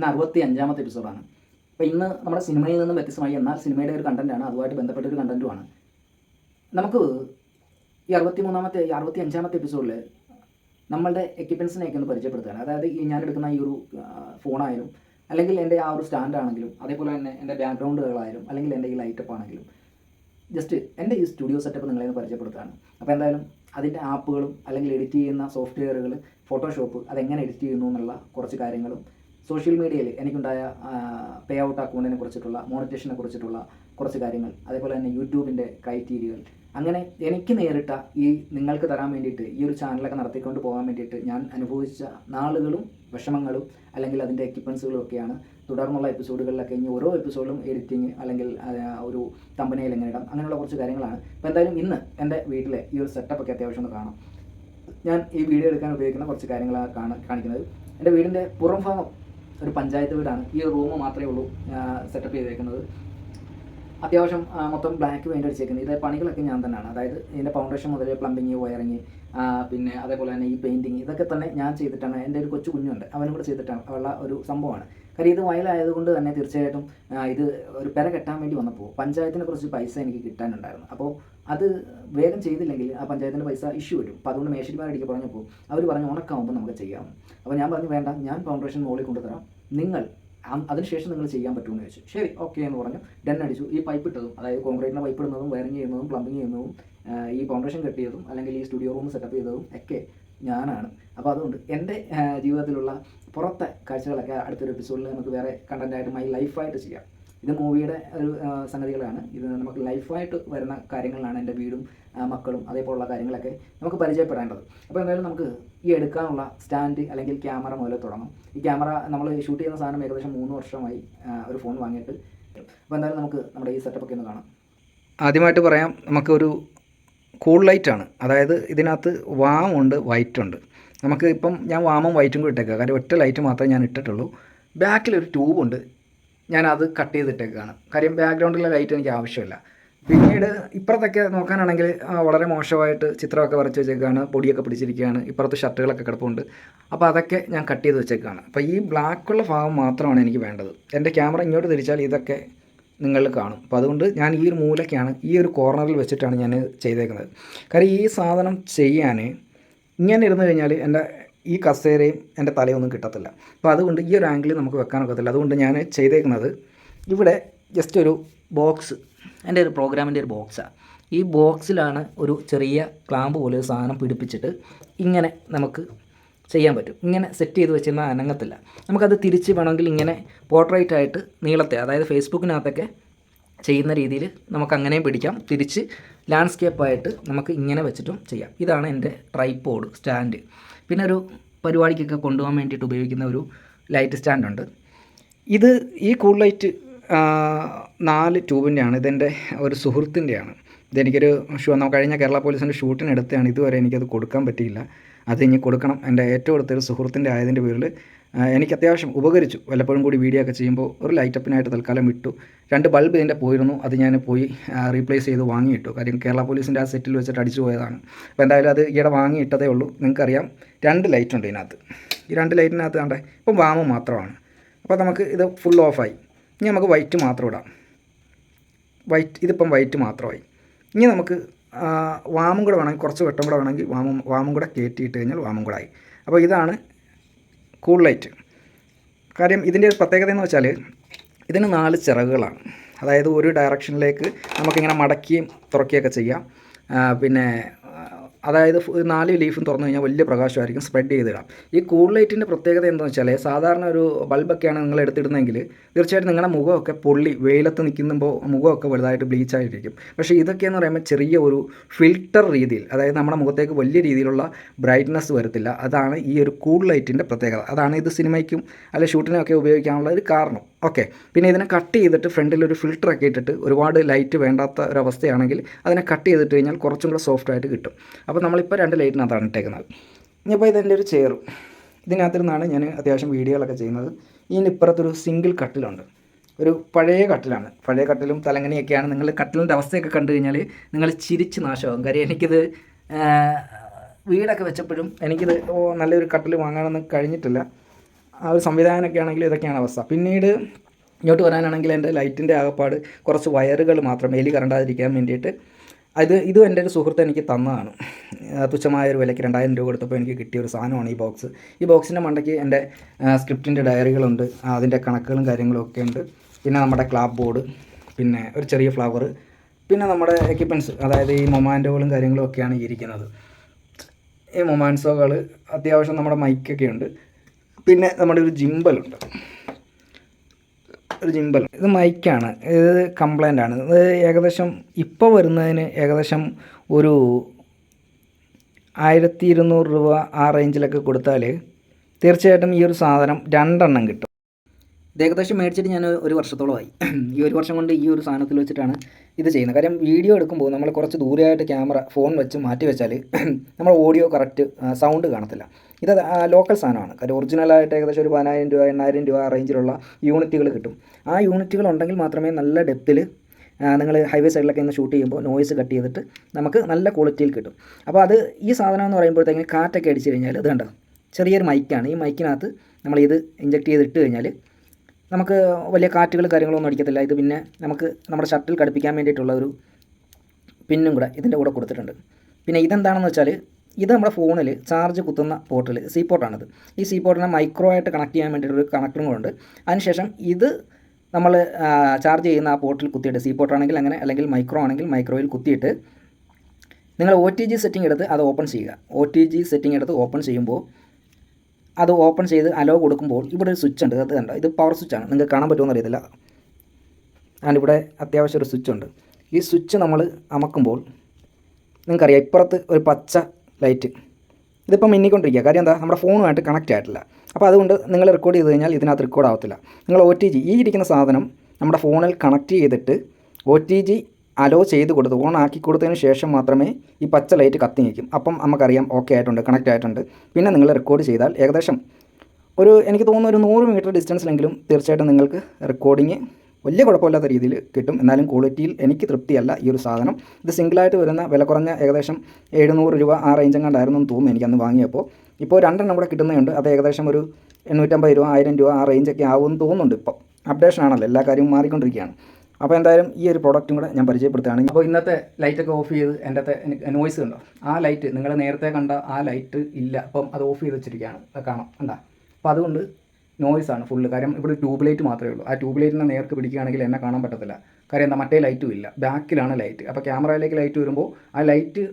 ഇന്ന് അറുപത്തി അഞ്ചാമത്തെ എപ്പിസോഡാണ് അപ്പോൾ ഇന്ന് നമ്മുടെ സിനിമയിൽ നിന്നും വ്യത്യസ്തമായി എന്നാൽ സിനിമയുടെ ഒരു കണ്ടന്റാണ് അതുമായിട്ട് ബന്ധപ്പെട്ട ഒരു കണ്ടന്റുമാണ് നമുക്ക് ഈ അറുപത്തി മൂന്നാമത്തെ ഈ അറുപത്തി അഞ്ചാമത്തെ എപ്പിസോഡിൽ നമ്മളുടെ എക്യുപ്മെൻസിനെയൊക്കെ ഒന്ന് പരിചയപ്പെടുത്തുകയാണ്. അതായത് ഈ ഞാൻ എടുക്കുന്ന ഈ ഒരു ഫോണായാലും അല്ലെങ്കിൽ എന്റെ ആ ഒരു സ്റ്റാൻഡാണെങ്കിലും അതേപോലെ തന്നെ എന്റെ ബാക്ക്ഗ്രൗണ്ടുകളായാലും അല്ലെങ്കിൽ എന്റെ ഈ ലൈറ്റപ്പ് ആണെങ്കിലും ജസ്റ്റ് എന്റെ ഈ സ്റ്റുഡിയോ സെറ്റപ്പ് നിങ്ങളെ ഒന്ന് പരിചയപ്പെടുത്തുകയാണ്. അപ്പോൾ എന്തായാലും അതിന്റെ ആപ്പുകളും അല്ലെങ്കിൽ എഡിറ്റ് ചെയ്യുന്ന സോഫ്റ്റ്വെയറുകൾ ഫോട്ടോഷോപ്പ് അതെങ്ങനെ എഡിറ്റ് ചെയ്യുന്നു എന്നുള്ള കുറച്ച് കാര്യങ്ങളും സോഷ്യൽ മീഡിയയിൽ എനിക്കുണ്ടായ പേ ഔട്ട് അക്കൗണ്ടിനെ കുറിച്ചിട്ടുള്ള മോണിറ്റേഷനെ കുറിച്ചിട്ടുള്ള കുറച്ച് കാര്യങ്ങൾ അതേപോലെ തന്നെ യൂട്യൂബിന്റെ ക്രൈറ്റീരിയകൾ അങ്ങനെ എനിക്ക് നേരിട്ട ഈ നിങ്ങൾക്ക് തരാൻ വേണ്ടിയിട്ട് ഈ ഒരു ചാനലൊക്കെ നടത്തിക്കൊണ്ട് പോകാൻ വേണ്ടിയിട്ട് ഞാൻ അനുഭവിച്ച നാളുകളും വിഷമങ്ങളും അല്ലെങ്കിൽ അതിന്റെ എക്യുപ്മെൻസുകളും ഒക്കെയാണ്. തുടർന്നുള്ള എപ്പിസോഡുകളിലൊക്കെ ഇനി ഓരോ എപ്പിസോഡും എഡിറ്റിങ് അല്ലെങ്കിൽ ഒരു തമ്പനയിൽ എങ്ങനെ ഇടാം. അങ്ങനെയുള്ള കുറച്ച് കാര്യങ്ങളാണ്. അപ്പോൾ എന്തായാലും ഇന്ന് എന്റെ വീട്ടിലെ ഈ ഒരു സെറ്റപ്പ് ഒക്കെ അത്യാവശ്യം ഒന്ന് കാണാം. ഞാൻ ഈ വീഡിയോ എടുക്കാൻ ഉപയോഗിക്കുന്ന കുറച്ച് കാര്യങ്ങളാണ് കാണ കാണിക്കുന്നത്. എന്റെ വീടിന്റെ പുറം ഭാഗം ഒരു പഞ്ചായത്ത് വീടാണ്. ഈ റൂം മാത്രമേ ഉള്ളൂ സെറ്റപ്പ് ചെയ്തേക്കുന്നത്. അത്യാവശ്യം മൊത്തം ബ്ലാക്ക് പെയിന്റ് അടിച്ചേക്കുന്നത്. ഇതേ പണികളൊക്കെ ഞാൻ തന്നെയാണ്. അതായത് ഇതിന്റെ ഫൗണ്ടേഷൻ മുതൽ പ്ലംബിങ് വയറിങ് പിന്നെ അതേപോലെ തന്നെ ഈ പെയിന്റിങ് ഇതൊക്കെ തന്നെ ഞാൻ ചെയ്തിട്ടാണ്. എന്റെ ഒരു കൊച്ചു കുഞ്ഞുണ്ട്. അവനും കൂടെ ചെയ്തിട്ടാണ്. ഉള്ള ഒരു സംഭവമാണ്. കാര്യം ഇത് വയലായതുകൊണ്ട് തന്നെ തീർച്ചയായിട്ടും ഇത് ഒരു പെര കെട്ടാൻ വേണ്ടി വന്നപ്പോൾ പഞ്ചായത്തിനെ കുറച്ച് പൈസ എനിക്ക് കിട്ടാനുണ്ടായിരുന്നു. അപ്പോൾ അത് വേഗം ചെയ്തില്ലെങ്കിൽ ആ പഞ്ചായത്തിന്റെ പൈസ ഇഷ്യൂ വരും. അപ്പോൾ അതുകൊണ്ട് മേശരിമാരടിക്ക് പറഞ്ഞപ്പോൾ അവർ പറഞ്ഞു ഉണക്കാവുമ്പോൾ നമുക്ക് ചെയ്യാം. അപ്പോൾ ഞാൻ പറഞ്ഞു വേണ്ട ഞാൻ ഫൗണ്ടേഷൻ മുകളിൽ കൊണ്ടുതരാം. നിങ്ങൾ അതിനുശേഷം നിങ്ങൾ ചെയ്യാൻ പറ്റുമെന്ന് ചോദിച്ചു. ശരി ഓക്കെ എന്ന് പറഞ്ഞു. ഡെൻ അടിച്ചു. ഈ പൈപ്പ് ഇട്ടതും അതായത് കോൺക്രീറ്റിന്റെ പൈപ്പ് ഇടുന്നതും വയറിങ് ചെയ്യുന്നതും പ്ലംബിങ് ചെയ്യുന്നതും ഈ ഫൗണ്ടേഷൻ കെട്ടിയതും അല്ലെങ്കിൽ ഈ സ്റ്റുഡിയോ റൂം സെറ്റപ്പ് ചെയ്തതും ഒക്കെ ഞാനാണ്. അപ്പോൾ അതുകൊണ്ട് എന്റെ ജീവിതത്തിലുള്ള പുറത്തെ കാഴ്ചകളൊക്കെ അടുത്തൊരു എപ്പിസോഡിൽ നമുക്ക് വേറെ കണ്ടന്റായിട്ട് മൈ ലൈഫായിട്ട് ചെയ്യാം. ഇത് മൂവിയുടെ ഒരു സംഗതികളാണ്. ഇത് നമുക്ക് ലൈഫായിട്ട് വരുന്ന കാര്യങ്ങളാണ് എന്റെ വീടും മക്കളും അതേപോലുള്ള കാര്യങ്ങളൊക്കെ നമുക്ക് പരിചയപ്പെടേണ്ടത്. അപ്പോൾ എന്തായാലും നമുക്ക് ഈ എടുക്കാനുള്ള സ്റ്റാൻഡ് അല്ലെങ്കിൽ ക്യാമറ മുതൽ തുടങ്ങും. ഈ ക്യാമറ നമ്മൾ ഷൂട്ട് ചെയ്യുന്ന സാധനം ഏകദേശം മൂന്ന് വർഷമായി ഒരു ഫോൺ വാങ്ങിയിട്ട്. അപ്പോൾ എന്തായാലും നമുക്ക് നമ്മുടെ ഈ സെറ്റപ്പ് ഒക്കെ ഒന്ന് കാണാം. ആദ്യമായിട്ട് പറയാം നമുക്കൊരു കൂൾ ലൈറ്റാണ് അതായത് ഇതിനകത്ത് വാം ഉണ്ട് വൈറ്റ് ഉണ്ട്. നമുക്ക് ഇപ്പം ഞാൻ വാമും വൈറ്റും കൂടി ഇട്ടേക്കുക കാര്യം ഒറ്റ ലൈറ്റ് മാത്രമേ ഞാൻ ഇട്ടിട്ടുള്ളൂ. ബാക്കിലൊരു ട്യൂബുണ്ട് ഞാൻ അത് കട്ട് ചെയ്തിട്ടേക്കാണ്. കാര്യം ബാക്ക്ഗ്രൗണ്ടിലെ ലൈറ്റ് എനിക്ക് ആവശ്യമില്ല. പിന്നീട് ഇപ്പുറത്തൊക്കെ നോക്കാനാണെങ്കിൽ വളരെ മോശമായിട്ട് ചിത്രമൊക്കെ വരച്ച് വെച്ചേക്കാണ് പൊടിയൊക്കെ പിടിച്ചിരിക്കുകയാണ് ഇപ്പുറത്ത് ഷർട്ടുകളൊക്കെ കിടപ്പുണ്ട്. അപ്പോൾ അതൊക്കെ ഞാൻ കട്ട് ചെയ്ത് വെച്ചേക്കാണ്. അപ്പോൾ ഈ ബ്ലാക്കുള്ള ഭാഗം മാത്രമാണ് എനിക്ക് വേണ്ടത്. എന്റെ ക്യാമറ ഇങ്ങോട്ട് തിരിച്ചാൽ ഇതൊക്കെ നിങ്ങൾ കാണും. അപ്പോൾ അതുകൊണ്ട് ഞാൻ ഈ ഒരു മൂലയ്ക്കാണ് ഈ ഒരു കോർണറിൽ വെച്ചിട്ടാണ് ഞാൻ ചെയ്തേക്കുന്നത്. കാര്യം ഈ സാധനം ചെയ്യാൻ ഇങ്ങനെ ഇരുന്ന് കഴിഞ്ഞാൽ എന്റെ ഈ കസേരയും എന്റെ തലയൊന്നും കിട്ടത്തില്ല. അപ്പോൾ അതുകൊണ്ട് ഈ ഒരു ആംഗിളിൽ നമുക്ക് വെക്കാനൊക്കത്തില്ല അതുകൊണ്ട് ഞാൻ ചെയ്തേക്കുന്നത് ഇവിടെ ജസ്റ്റ് ഒരു ബോക്സ് എന്റെ ഒരു പ്രോഗ്രാമിന്റെ ഒരു ബോക്സാണ് ഈ ബോക്സിലാണ് ഒരു ചെറിയ ക്ലാമ്പ് പോലെ ഒരു സാധനം പിടിപ്പിച്ചിട്ട് ഇങ്ങനെ നമുക്ക് ചെയ്യാൻ പറ്റും. ഇങ്ങനെ സെറ്റ് ചെയ്ത് വെച്ചിരുന്നാൽ അനങ്ങത്തില്ല. നമുക്കത് തിരിച്ച് വേണമെങ്കിൽ ഇങ്ങനെ പോർട്രേറ്റ് ആയിട്ട് നീളത്തെ അതായത് ഫേസ്ബുക്കിനകത്തൊക്കെ ചെയ്യുന്ന രീതിയിൽ നമുക്ക് അങ്ങനെയും പിടിക്കാം. തിരിച്ച് ലാൻഡ്സ്കേപ്പായിട്ട് നമുക്ക് ഇങ്ങനെ വെച്ചിട്ടും ചെയ്യാം. ഇതാണ് എന്റെ ട്രൈപ്പോഡ് സ്റ്റാൻഡ് പിന്നെ ഒരു പരിപാടിക്കൊക്കെ കൊണ്ടുപോകാൻ വേണ്ടിയിട്ട് ഉപയോഗിക്കുന്ന ഒരു ലൈറ്റ് സ്റ്റാൻഡുണ്ട്. ഇത് ഈ കൂൾ ലൈറ്റ് നാല് ട്യൂബിന്റെയാണ് ഇതെന്റെ ഒരു സുഹൃത്തിന്റെയാണ്. ഇതെനിക്കൊരു ഷൂ നമ്മൾ കഴിഞ്ഞ കേരള പോലീസിന്റെ ഷൂട്ടിന് എടുത്തതാണ് ഇതുവരെ എനിക്കത് കൊടുക്കാൻ പറ്റിയില്ല. അത് ഇനി കൊടുക്കണം. എന്റെ ഏറ്റവും അടുത്തൊരു സുഹൃത്തിന്റെ ആയതിന്റെ പേരിൽ എനിക്ക് അത്യാവശ്യം ഉപകരിച്ചു. വല്ലപ്പോഴും കൂടി വീഡിയോ ഒക്കെ ചെയ്യുമ്പോൾ ഒരു ലൈറ്റപ്പിനായിട്ട് തൽക്കാലം ഇട്ടു. രണ്ട് ബൾബ് ഇതിന്റെ പോയിരുന്നു. അത് ഞാൻ പോയി റീപ്ലേസ് ചെയ്ത് വാങ്ങിയിട്ടു. കാര്യം കേരള പോലീസിന്റെ ആ സെറ്റിൽ വെച്ചിട്ട് അടിച്ചു പോയതാണ്. അപ്പോൾ എന്തായാലും അത് ഈയിടെ വാങ്ങിയിട്ടതേ ഉള്ളൂ. നിങ്ങൾക്കറിയാം രണ്ട് ലൈറ്റ് ഉണ്ട് ഇതിനകത്ത്. ഈ രണ്ട് ലൈറ്റിനകത്ത് കണ്ടേ ഇപ്പം വാമ മാത്രമാണ്. അപ്പോൾ നമുക്ക് ഇത് ഫുൾ ഓഫായി ഇനി നമുക്ക് വൈറ്റ് മാത്രം ഇടാം. വൈറ്റ് ഇതിപ്പം വൈറ്റ് മാത്രമായി. ഇനി നമുക്ക് വാമും കൂടെ വേണമെങ്കിൽ കുറച്ച് വെട്ടം കൂടെ വേണമെങ്കിൽ വാമും വാമും കൂടെ കയറ്റിയിട്ട് കഴിഞ്ഞാൽ വാമും കൂടെ ആയി. അപ്പോൾ ഇതാണ് കൂൾ ലൈറ്റ്. കാര്യം ഇതിന്റെ ഒരു പ്രത്യേകത എന്ന് വെച്ചാൽ ഇതിന് നാല് ചിറകുകളാണ്. അതായത് ഒരു ഡയറക്ഷനിലേക്ക് നമുക്കിങ്ങനെ മടക്കിയും തുറക്കുകയൊക്കെ ചെയ്യാം. പിന്നെ അതായത് നാല് ലീഫും തുറന്നു കഴിഞ്ഞാൽ വലിയ പ്രകാശമായിരിക്കും സ്പ്രെഡ് ചെയ്തിടാം ഈ കൂൾ ലൈറ്റിന്റെ പ്രത്യേകത എന്താണെന്ന് വെച്ചാൽ സാധാരണ ഒരു ബൾബൊക്കെയാണ് നിങ്ങൾ എടുത്തിടുന്നതെങ്കിൽ തീർച്ചയായിട്ടും നിങ്ങളുടെ മുഖമൊക്കെ പൊള്ളി വെയിലത്ത് നിൽക്കുമ്പോൾ മുഖമൊക്കെ വലുതായിട്ട് ബ്ലീച്ച് ആയിരിക്കും പക്ഷേ ഇതൊക്കെയെന്ന് പറയുമ്പോൾ ചെറിയ ഒരു ഫിൽട്ടർ രീതിയിൽ അതായത് നമ്മുടെ മുഖത്തേക്ക് വലിയ രീതിയിലുള്ള ബ്രൈറ്റ്നസ് വരത്തില്ല. അതാണ് ഈ ഒരു കൂൾ ലൈറ്റിന്റെ പ്രത്യേകത. അതാണ് ഇത് സിനിമയ്ക്കും അല്ലെങ്കിൽ ഷൂട്ടിനൊക്കെ ഉപയോഗിക്കാനുള്ള ഒരു കാരണം. ഓക്കെ പിന്നെ ഇതിനെ കട്ട് ചെയ്തിട്ട് ഫ്രണ്ടിൽ ഒരു ഫിൽറ്ററൊക്കെ ഇട്ടിട്ട് ഒരുപാട് ലൈറ്റ് വേണ്ടാത്ത ഒരവസ്ഥയാണെങ്കിൽ അതിനെ കട്ട് ചെയ്തിട്ട് കഴിഞ്ഞാൽ കുറച്ചും കൂടെ സോഫ്റ്റ് ആയിട്ട് കിട്ടും. അപ്പോൾ നമ്മളിപ്പോൾ രണ്ട് ലൈറ്റിനകത്താണ് ഇട്ടേക്കുന്നത്. ഇനിയിപ്പോൾ ഇതെന്റെ ഒരു ചെയർ ഇതിനകത്തിരുന്നാണ് ഞാൻ അത്യാവശ്യം വീഡിയോകളൊക്കെ ചെയ്യുന്നത്. ഇതിന് ഇപ്പുറത്തൊരു സിംഗിൾ കട്ടിലുണ്ട് ഒരു പഴയ കട്ടിലാണ് പഴയ കട്ടിലും തലങ്ങനെയൊക്കെയാണ്. നിങ്ങൾ കട്ടിലിന്റെ അവസ്ഥയൊക്കെ കണ്ടു കഴിഞ്ഞാൽ നിങ്ങൾ ചിരിച്ച് നാശമാകും കാര്യം എനിക്കിത് വീടൊക്കെ വെച്ചപ്പോഴും എനിക്കിത് നല്ലൊരു കട്ടിൽ വാങ്ങാനൊന്നും കഴിഞ്ഞിട്ടില്ല. ആ ഒരു സംവിധാനമൊക്കെ ആണെങ്കിൽ ഇതൊക്കെയാണ് അവസ്ഥ. പിന്നീട് ഇങ്ങോട്ട് വരാനാണെങ്കിൽ എന്റെ ലൈറ്റിന്റെ ആകപ്പാട് കുറച്ച് വയറുകൾ മാത്രം എലി കറണ്ടാതിരിക്കാൻ വേണ്ടിയിട്ട് അത് ഇതും എന്റെ ഒരു സുഹൃത്ത് എനിക്ക് തന്നതാണ്. തുച്ഛമായ ഒരു വിലയ്ക്ക് രണ്ടായിരം രൂപ കൊടുത്തപ്പോൾ എനിക്ക് കിട്ടിയ ഒരു സാധനമാണ് ഈ ബോക്സ്. ഈ ബോക്സിന്റെ മണ്ടയ്ക്ക് എന്റെ സ്ക്രിപ്റ്റിന്റെ ഡയറികളുണ്ട്. അതിന്റെ കണക്കുകളും കാര്യങ്ങളും ഒക്കെ ഉണ്ട്. പിന്നെ നമ്മുടെ ക്ലാബ് ബോർഡ് പിന്നെ ഒരു ചെറിയ ഫ്ലവർ പിന്നെ നമ്മുടെ എക്യുപ്മെന്റ്സ് അതായത് ഈ മൊമാൻഡോകളും കാര്യങ്ങളും ഒക്കെയാണ് ഇരിക്കുന്നത്. ഈ മൊമാൻസോകൾ അത്യാവശ്യം നമ്മുടെ മൈക്കൊക്കെ ഉണ്ട്. പിന്നെ നമ്മുടെ ഒരു ജിമ്പലുണ്ട് ഒരു ജിമ്പൽ ഇത് മൈക്കാണ് ഇത് കംപ്ലൈന്റ് ആണ്. ഇത് ഏകദേശം ഇപ്പോൾ വരുന്നതിന് ഏകദേശം ഒരു ആയിരത്തി ഇരുന്നൂറ് രൂപ ആ റേഞ്ചിലൊക്കെ കൊടുത്താൽ തീർച്ചയായിട്ടും ഈ ഒരു സാധനം രണ്ടെണ്ണം കിട്ടും. ഏകദേശം മേടിച്ചിട്ട് ഞാൻ ഒരു വർഷത്തോളമായി ഈ ഒരു വർഷം കൊണ്ട് ഈ ഒരു സാധനത്തിൽ വെച്ചിട്ടാണ് ഇത് ചെയ്യുന്നത്. കാര്യം വീഡിയോ എടുക്കുമ്പോൾ നമ്മൾ കുറച്ച് ദൂരെയായിട്ട് ക്യാമറ ഫോൺ വെച്ച് മാറ്റി വെച്ചാൽ നമ്മൾ ഓഡിയോ കറക്റ്റ് സൗണ്ട് കാണത്തില്ല. ഇത് ലോക്കൽ സാധനമാണ്. കാര്യം ഒറിജിനലായിട്ട് ഏകദേശം ഒരു പതിനായിരം രൂപ എണ്ണായിരം രൂപ റേഞ്ചിലുള്ള യൂണിറ്റുകൾ കിട്ടും. ആ യൂണിറ്റുകൾ ഉണ്ടെങ്കിൽ മാത്രമേ നല്ല ഡെപ്തിൽ നിങ്ങൾ ഹൈവേ സൈഡിലൊക്കെ ഒന്ന് ഷൂട്ട് ചെയ്യുമ്പോൾ നോയിസ് കട്ട് ചെയ്തിട്ട് നമുക്ക് നല്ല ക്വാളിറ്റിയിൽ കിട്ടും. അപ്പോൾ അത് ഈ സാധനം എന്ന് പറയുമ്പോഴത്തേക്കും കാറ്റൊക്കെ അടിച്ചു കഴിഞ്ഞാൽ ഇത് കണ്ടോ? ചെറിയൊരു മൈക്കാണ് ഈ മൈക്കിനകത്ത് നമ്മൾ ഇത് ചെയ്തിട്ട് കഴിഞ്ഞാൽ നമുക്ക് വലിയ കാറ്റുകൾ കാര്യങ്ങളൊന്നും അടിക്കത്തില്ല. ഇത് പിന്നെ നമുക്ക് നമ്മുടെ ഷർട്ടിൽ ഘടിപ്പിക്കാൻ വേണ്ടിയിട്ടുള്ള ഒരു പിന്നും കൂടെ ഇതിന്റെ കൂടെ കൊടുത്തിട്ടുണ്ട്. പിന്നെ ഇതെന്താണെന്ന് വെച്ചാൽ ഇത് നമ്മുടെ ഫോണിൽ ചാർജ് കുത്തുന്ന പോർട്ടിൽ സി പോർട്ടാണിത്. ഈ സി പോർട്ടിനെ മൈക്രോ ആയിട്ട് കണക്ട് ചെയ്യാൻ വേണ്ടിയിട്ടൊരു കണക്ടറും കൂടെ ഉണ്ട്. അതിനുശേഷം ഇത് നമ്മൾ ചാർജ് ചെയ്യുന്ന ആ പോർട്ടിൽ കുത്തിയിട്ട് സി പോർട്ടാണെങ്കിൽ അങ്ങനെ അല്ലെങ്കിൽ മൈക്രോ ആണെങ്കിൽ മൈക്രോയിൽ കുത്തിയിട്ട് നിങ്ങൾ ഒ ടി ജി സെറ്റിംഗ് എടുത്ത് അത് ഓപ്പൺ ചെയ്യുക. ഒ ടി ജി സെറ്റിംഗ് എടുത്ത് ഓപ്പൺ ചെയ്യുമ്പോൾ അത് ഓപ്പൺ ചെയ്ത് അലോ കൊടുക്കുമ്പോൾ ഇവിടെ ഒരു സ്വിച്ച് ഉണ്ട്. അത് കണ്ടോ? ഇത് പവർ സ്വിച്ചാണ് നിങ്ങൾക്ക് കാണാൻ പറ്റുമെന്ന് അറിയത്തില്ല ഇവിടെ അത്യാവശ്യം ഒരു സ്വിച്ച് ഉണ്ട്. ഈ സ്വിച്ച് നമ്മൾ അമക്കുമ്പോൾ നിങ്ങൾക്കറിയാം ഇപ്പുറത്ത് ഒരു പച്ച ലൈറ്റ് ഇതിപ്പോൾ മിന്നിക്കൊണ്ടിരിക്കുക. കാര്യം എന്താ? നമ്മുടെ ഫോണുമായിട്ട് കണക്റ്റ് ആയിട്ടില്ല. അപ്പോൾ അതുകൊണ്ട് നിങ്ങൾ റെക്കോർഡ് ചെയ്ത് കഴിഞ്ഞാൽ ഇതിനകത്ത് റെക്കോർഡ് ആവത്തില്ല. നിങ്ങൾ ഒ ടി ജി ഈ ഇരിക്കുന്ന സാധനം നമ്മുടെ ഫോണിൽ കണക്ട് ചെയ്തിട്ട് ഒ ടി ജി അലോ ചെയ്ത് കൊടുത്ത് ഓൺ ആക്കി കൊടുത്തതിന് ശേഷം മാത്രമേ ഈ പച്ച ലൈറ്റ് കത്തി നിൽക്കും. അപ്പം നമുക്കറിയാം ഓക്കെ ആയിട്ടുണ്ട് കണക്റ്റ് ആയിട്ടുണ്ട്. പിന്നെ നിങ്ങൾ റെക്കോർഡ് ചെയ്താൽ ഏകദേശം ഒരു എനിക്ക് തോന്നുന്നു ഒരു നൂറ് മീറ്റർ ഡിസ്റ്റൻസിലെങ്കിലും തീർച്ചയായിട്ടും നിങ്ങൾക്ക് റെക്കോർഡിങ് വലിയ കുഴപ്പമില്ലാത്ത രീതിയിൽ കിട്ടും. എന്നാലും ക്വാളിറ്റിയിൽ എനിക്ക് തൃപ്തിയല്ല ഈ ഒരു സാധനം. ഇത് സിംഗിളായിട്ട് വരുന്ന വില കുറഞ്ഞ ഏകദേശം എഴുന്നൂറ് രൂപ ആ റേഞ്ച് എങ്ങാണ്ടായിരുന്നു എന്ന് തോന്നുന്നു എനിക്കന്ന് വാങ്ങിയപ്പോൾ. ഇപ്പോൾ രണ്ടെണ്ണം കൂടെ കിട്ടുന്നുണ്ട് അത് ഏകദേശം ഒരു എണ്ണൂറ്റമ്പത് രൂപ ആയിരം രൂപ ആ റേഞ്ചൊക്കെ ആവുമെന്ന് തോന്നുന്നുണ്ട് ഇപ്പം. അപ്ഡേഷൻ ആണല്ലോ എല്ലാ കാര്യവും മാറിക്കൊണ്ടിരിക്കുകയാണ്. അപ്പോൾ എന്തായാലും ഈ ഒരു പ്രോഡക്റ്റും കൂടെ ഞാൻ പരിചയപ്പെടുത്തുകയാണ്. അപ്പോൾ ഇന്നത്തെ ലൈറ്റൊക്കെ ഓഫ് ചെയ്ത് എന്റെ നോയ്സ് കണ്ടോ? ആ ലൈറ്റ് നിങ്ങൾ നേരത്തെ കണ്ട ആ ലൈറ്റ് ഇല്ല. അപ്പം അത് ഓഫ് ചെയ്ത് വെച്ചിരിക്കുകയാണ്. കാണാം. എന്താ അപ്പോൾ അതുകൊണ്ട് നോയ്സ് ആണ് ഫുള്ള് കാര്യം ഇവിടെ ട്യൂബ് ലൈറ്റ് മാത്രമേ ഉള്ളൂ. ആ ട്യൂബ് ലൈറ്റിനെ നേർക്ക് പിടിക്കുകയാണെങ്കിൽ എന്നെ കാണാൻ പറ്റത്തില്ല. കാര്യം എന്താ? മറ്റേ ലൈറ്റും ഇല്ല. ബാക്കിലാണ് ലൈറ്റ് അപ്പോൾ ക്യാമറയിലേക്ക് ലൈറ്റ് വരുമ്പോൾ ആ ലൈറ്റ്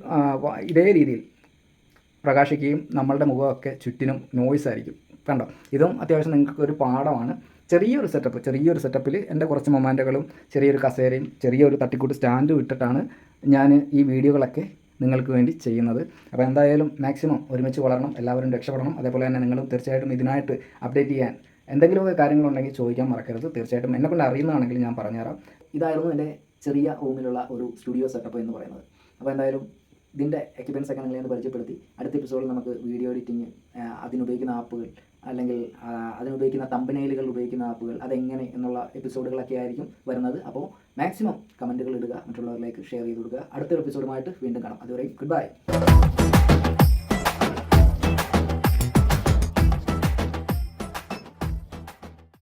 ഇതേ രീതിയിൽ പ്രകാശിക്കുകയും നമ്മളുടെ മുഖമൊക്കെ ചുറ്റിനും നോയ്സ് ആയിരിക്കും. കണ്ടോ? ഇതും അത്യാവശ്യം നിങ്ങൾക്ക് ഒരു പാടമാണ് ചെറിയൊരു സെറ്റപ്പ് ചെറിയൊരു സെറ്റപ്പിൽ എന്റെ കുറച്ച് മൊമാന്റകളും ചെറിയൊരു കസേരയും ചെറിയൊരു തട്ടിക്കൂട്ട് സ്റ്റാൻഡും ഇട്ടിട്ടാണ് ഞാൻ ഈ വീഡിയോകളൊക്കെ നിങ്ങൾക്ക് വേണ്ടി ചെയ്യുന്നത്. അപ്പോൾ എന്തായാലും മാക്സിമം ഒരുമിച്ച് വളരണം എല്ലാവരും രക്ഷപ്പെടണം. അതേപോലെ തന്നെ നിങ്ങളും തീർച്ചയായിട്ടും ഇതിനായിട്ട് അപ്ഡേറ്റ് ചെയ്യാൻ എന്തെങ്കിലുമൊക്കെ കാര്യങ്ങളുണ്ടെങ്കിൽ ചോദിക്കാൻ മറക്കരുത്. തീർച്ചയായിട്ടും എന്നെ കൊണ്ട് അറിയുന്നതാണെങ്കിൽ ഞാൻ പറഞ്ഞുതരാം. ഇതായിരുന്നു എന്റെ ചെറിയ റൂമിലുള്ള ഒരു സ്റ്റുഡിയോ സെറ്റപ്പ് എന്ന് പറയുന്നത്. അപ്പോൾ എന്തായാലും ഇതിന്റെ എക്യുപ്മെൻസ് ഒക്കെ നിങ്ങളെ പരിചയപ്പെടുത്തി. അടുത്ത എപ്പിസോഡിൽ നമുക്ക് വീഡിയോ എഡിറ്റിങ് അതിനുപയോഗിക്കുന്ന ആപ്പുകൾ അല്ലെങ്കിൽ അതിനുപയോഗിക്കുന്ന തമ്പനയിലുകൾ ഉപയോഗിക്കുന്ന ആപ്പുകൾ അതെങ്ങനെ എന്നുള്ള എപ്പിസോഡുകളൊക്കെ ആയിരിക്കും വരുന്നത്. അപ്പോൾ മാക്സിമം കമന്റുകൾ ഇടുക മറ്റുള്ളവരിലേക്ക് ഷെയർ ചെയ്ത് കൊടുക്കുക. അടുത്തൊരു എപ്പിസോഡുമായിട്ട് വീണ്ടും കാണാം. അതുവരെയും ഗുഡ് ബൈ